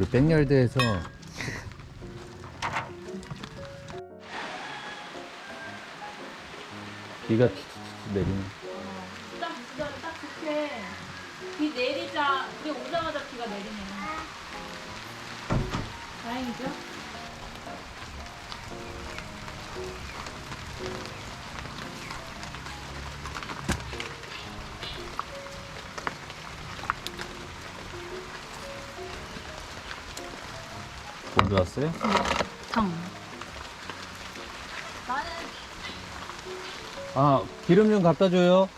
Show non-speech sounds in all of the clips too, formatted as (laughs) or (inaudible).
우리 백열드에서 비가 툭툭툭 내리네. 딱 진짜 딱 좋게 비 내리자 우리 오자마자 비가 내리네. 다행이죠? 어디 왔어요? 정. 나는 아 기름 좀 갖다 줘요.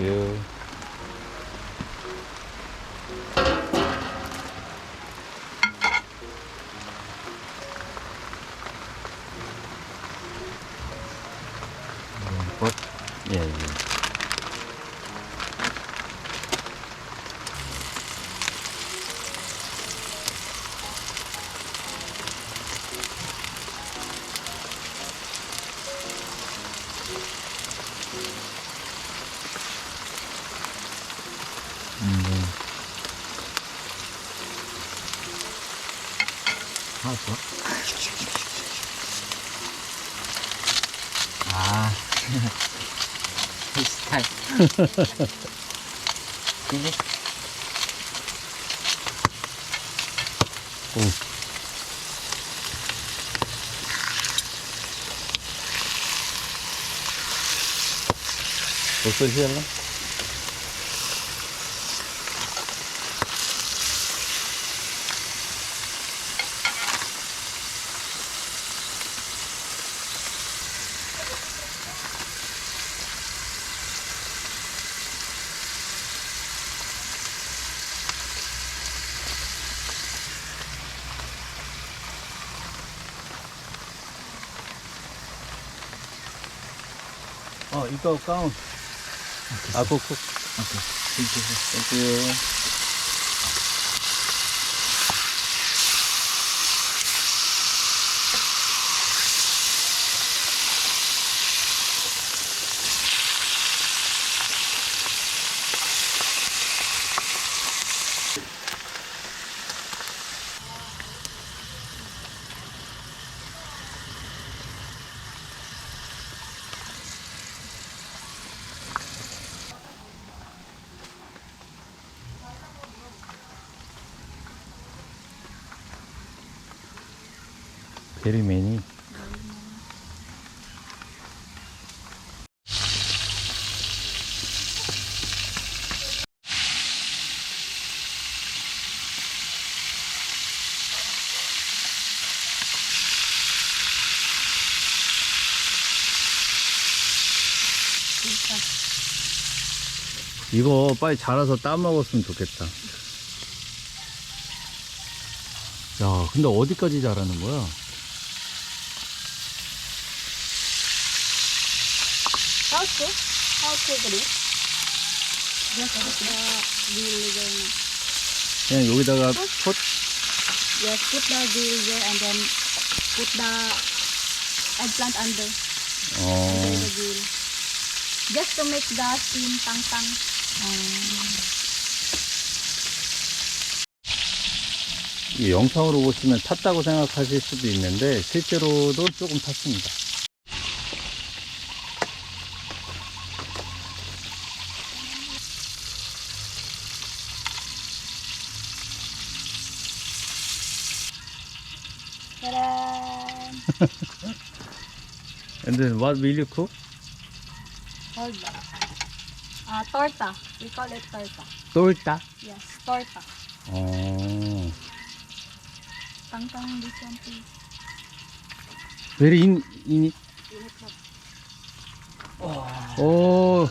땡 스타일. 이게? 오. 목소리 시작나? 어, 이거 가 매니. 이거 빨리 자라서 따 먹었으면 좋겠다. 야, 근데 어디까지 자라는 거야? Put the vinegar. 그냥 여기다가 폿? Yes, put the vinegar and then put the eggplant under 어, under the grill. Just to make the steam tang tang. 이 영상으로 보시면 탔다고 생각하실 수도 있는데 실제로도 조금 탔습니다. Ta-da! And then what will you cook? On. Ah, torta. We call it torta. 똘따. Yes, torta. 어, Tang tang this one please. 베리 인, 인, Init na. 오.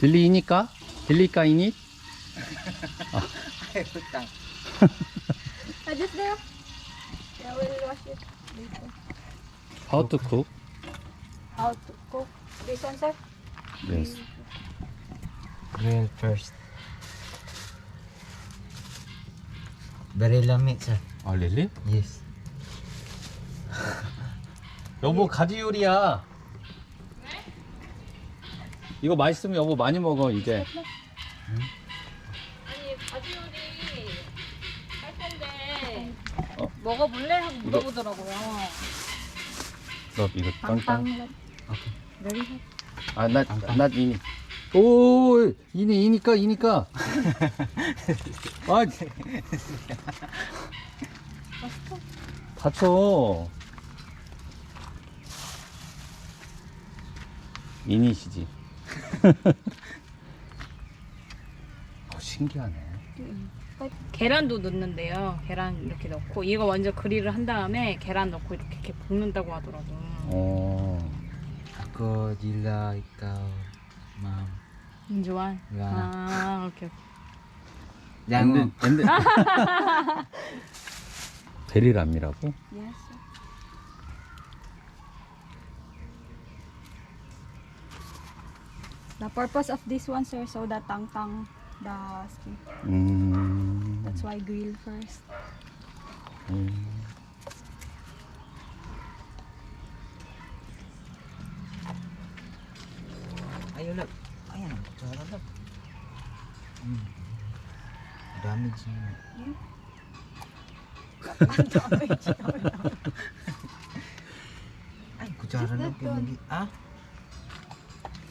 딜리 이니까? 딜리까 이니? Hutang. Ah, just there. Yeah, we'll wash it later. How to cook? How to cook this one, sir? Yes. Grill first. Very lamig, sir. 아, really? Yes. 여보 가지 요리야. 이거 맛있으면 여보 많이 먹어 이제. 아 먹어볼래? 하고 물어보더라고요. 너 이거 빵빵. Very hot. 아, 나, 나 이니. 오, 이니, 이니까, 이니까. 아, 다쳐. 이니시지. (laughs) 어, 신기하네. 계란도 넣는데요. 계란 이렇게 넣고 이거 먼저 그릴을 한 다음에 계란 넣고 이렇게, 이렇게 볶는다고 하더라고. 어, Ako, Jila, ikaw, ma'am. 인조한. Wala na. 아, 오케이. 오케이. Mo. 엔드? Yes. sir. The purpose of this one, sir, so that tang tang the husky. Mm. That's why grill first. Mm. Look. Ayan, ang look. Mm. Damage niya. Yeah. Ay, kutsara lang pinagi. Ah?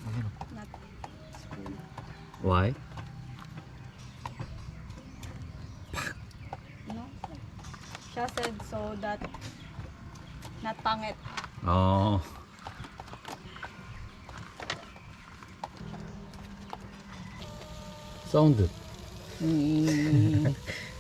Ayun, Ah. Oh. Why? siya said so that not pangit. Oh. Sound it. (laughs)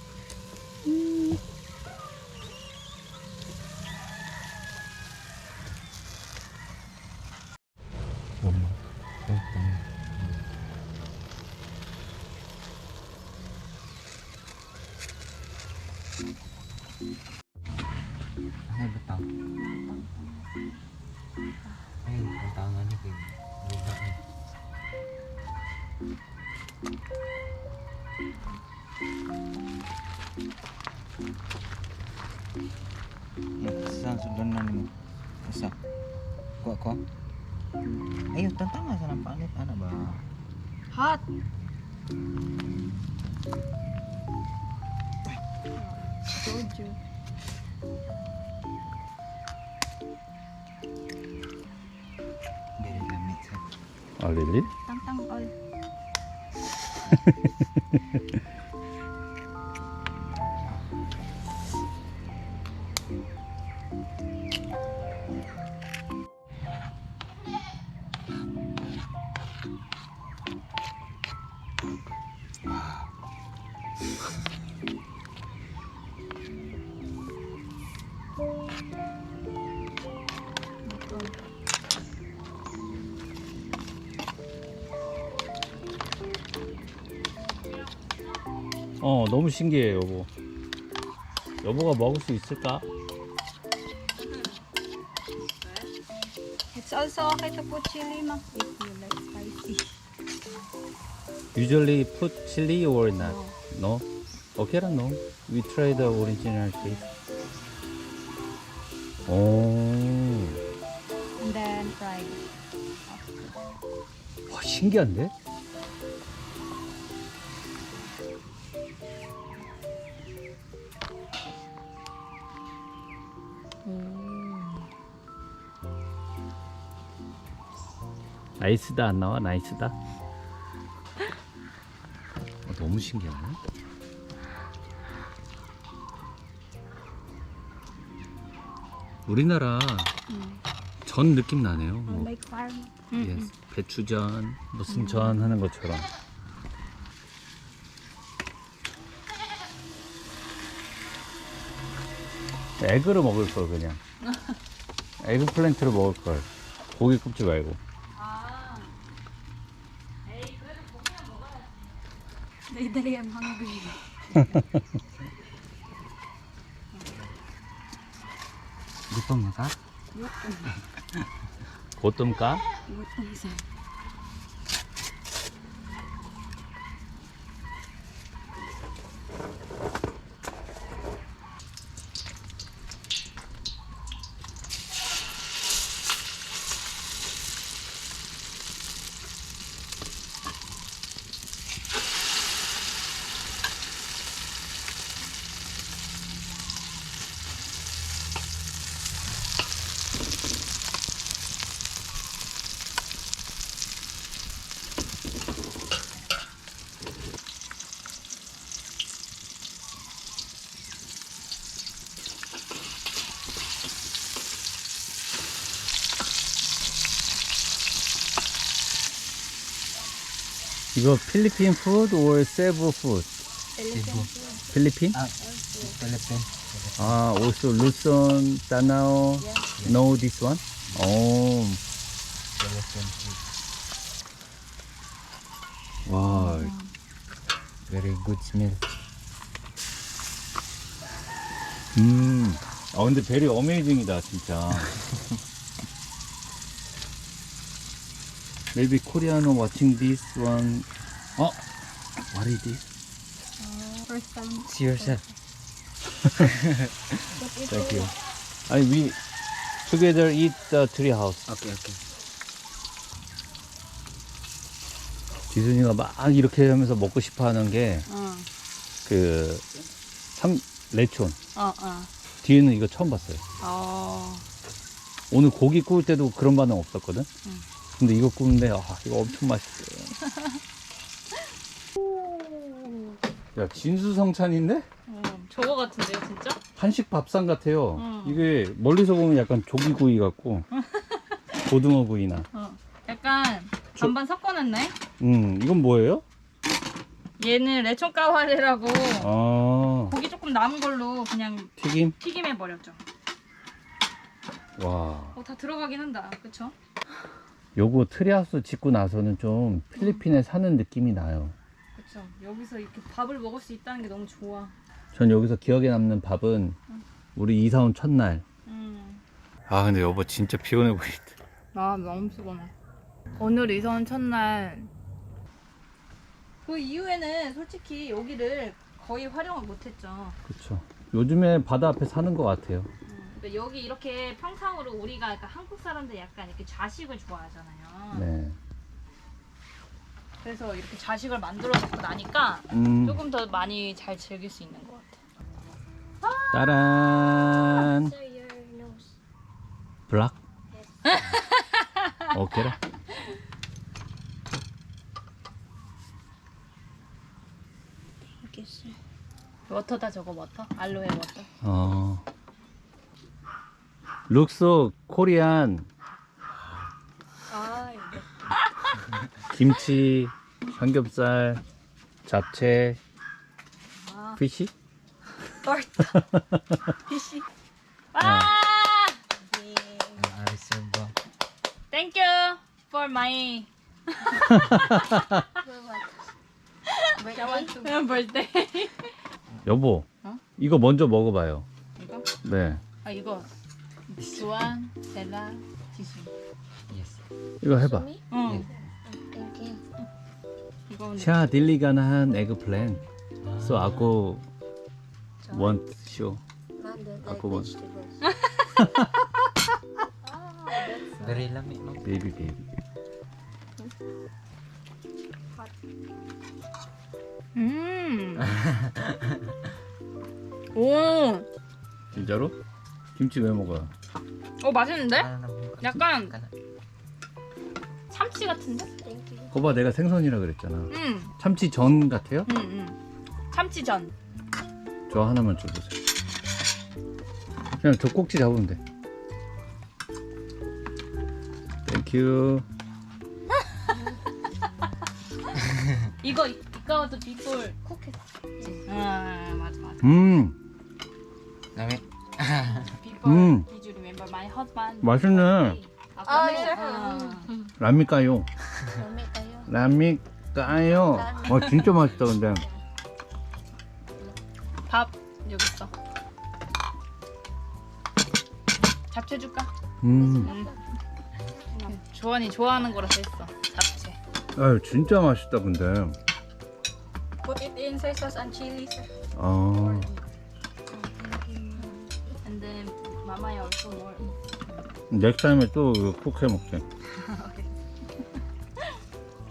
Saan sudan na nimo? Asa? Kuha ko? Ayun, tantangan sa ng panit. Ano ba? Hot. Told you. Very lamig sa. 아, really? Tang tang all. 어, 너무 신기해, 여보. 여보가 먹을 수 있을까? It's also okay to put chili, ma, if you like spicy. Usually put chili or not? No. No? Okay no. We try the original taste. 오, And then fried. 와, 신기한데? 나이스다 안 나와? 나이스다? 어, 너무 신기하네. 우리나라 Mm. 전 느낌 나네요. 뭐, like farm. yes, 배추전, 무슨 전 하는 것처럼. 에그로 먹을 걸 그냥. (laughs) 에그 플랜트로 먹을 걸. 고기 굽지 말고. Dali, dali, I'm hungry. Gutom ka? Gutom. Gutom ka? Gutom, sir. 이거 필리핀 푸드 or 세부 푸드? 필리핀? Ah, Philippine. 아, also Luzon, Danao. No, this one? 오, Philippine food. 와, Very good smell. 음. 아, 근데 베리 어메이징이다, 진짜. Maybe Korean watching this one. 어? What is this? First time. See yourself. Thank you. 아니, we together eat the tree house. Okay, okay. 지순이가 막 이렇게 하면서 먹고 싶어 하는 게, 어, 그, 삼, 레촌. 어, 어. 뒤에는 이거 처음 봤어요. 어, 오늘 고기 구울 때도 그런 반응 없었거든? 응. 근데 이거 구우는데, 아, 이거 엄청 맛있어요. (laughs) 야, 진수성찬인데? 어, 저거 같은데요, 진짜? 한식 밥상 같아요. 응. 이게 멀리서 보면 약간 조기구이 같고, (laughs) 고등어 구이나. 어. 약간 저- 반반 섞어놨네? 음, 이건 뭐예요? 얘는 레촌 까와레라고 아, 고기 조금 남은 걸로 그냥 튀김? 튀김해버렸죠. 와. 어, 다 들어가긴 한다. 그쵸? 요거 트리하우스 짓고 나서는 좀 필리핀에 사는 느낌이 나요. 그쵸. 여기서 이렇게 밥을 먹을 수 있다는 게 너무 좋아. 전 여기서 기억에 남는 밥은 우리 이사 온 첫날. 음. 아, 근데 여보 진짜 피곤해 보인다. 아, 너무 피곤해. 오늘 이선 첫날. 그 이후에는 솔직히 여기를 거의 활용을 못했죠. 그쵸. 요즘에 바다 앞에 사는 것 같아요. 음, 그러니까 여기 이렇게 평상으로 우리가 약간 한국 사람들 약간 이렇게 좌식을 좋아하잖아요. 네. 그래서 이렇게 좌식을 만들어 놓고 나니까 음, 조금 더 많이 잘 즐길 수 있는 것 같아. 따란. So your nose. 블락? (laughs) 오케이라. 워터다 저거 워터? 알로에 워터. 어. 룩소 코리안 이거. 김치, 삼겹살, 잡채, 아. 피시? 피시. 와! Reserve ba? Thank you for my birthday. 여보, 어? 이거 먼저 먹어봐요. 이거? 네. 아 이거 주한, 셀라, 지수. Yes. 이거 해봐. 응. Thank you. 이거 샤 딜리가나한 에그 플랜. So aku want show. Ba? vegetables. Very lami, no? 베이비 베이비. 음. 오. 진짜로? 김치 왜 먹어요? 어 맛있는데? 약간. 참치 같은데? 거봐 내가 생선이라 그랬잖아. 응. 참치 전 같아요? 응, 응. 참치전. 저 하나만 줘보세요. 그냥 저 꼭지 잡으면 돼. 땡큐. (laughs) 이거 이거도 비돌 쿠키지. 아 맞아 맞아. 음, Lami. 비돌. 음. My husband? 맛있네. 아, 네. 아. 라미까요? Tayo. 라미까요? 어 진짜 맛있다 근데. 밥 여기 있어. 잡채 줄까? 음. 응. 조원이 좋아하는 거라서 했어. 잡채. 아유 진짜 맛있다 근데. Put it in soy sauce and chili. 아. Then 마마야 also more. 넥 타임에 또 쿡해 먹게. (laughs)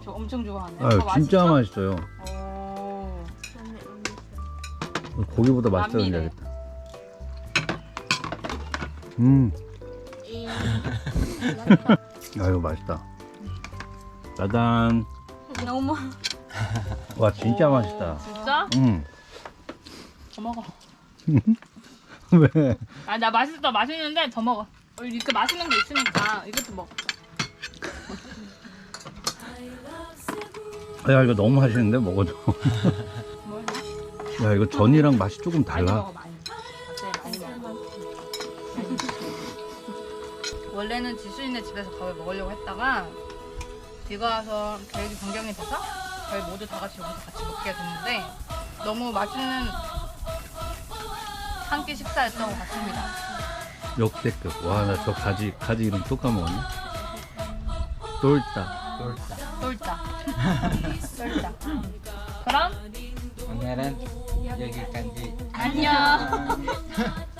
저 엄청 좋아하네. 아유 더 진짜 맛있어? 맛있어요. 오. 고기보다 맛있어 남미래. 근데. 음. In 아유 맛있다. 짜잔. 너무. 와 진짜 맛있다. 진짜? 음. 더 먹어. (laughs) (laughs) 왜? 아 나 맛있어 맛있는데 더 먹어. 어, 이렇게 맛있는 게 있으니까 이것도 먹어. 야 이거 너무 맛있는데 먹어도. 야 이거 전이랑 맛이 조금 많이 달라. 먹어 많이. 갑자기 많이 먹어. 원래는 지수이네 집에서 밥을 먹으려고 했다가 비가 와서 계획이 변경이 돼서 저희 모두 다 같이 여기서 같이 먹게 됐는데 너무 맛있는 한 끼 식사였던 것 같습니다. 역대급. 와 나 저 가지 가지 이름 또 까먹었네. 똘따. Torta. 똘짜. 똘짜. 그럼 jaga kanji. 안녕. (laughs)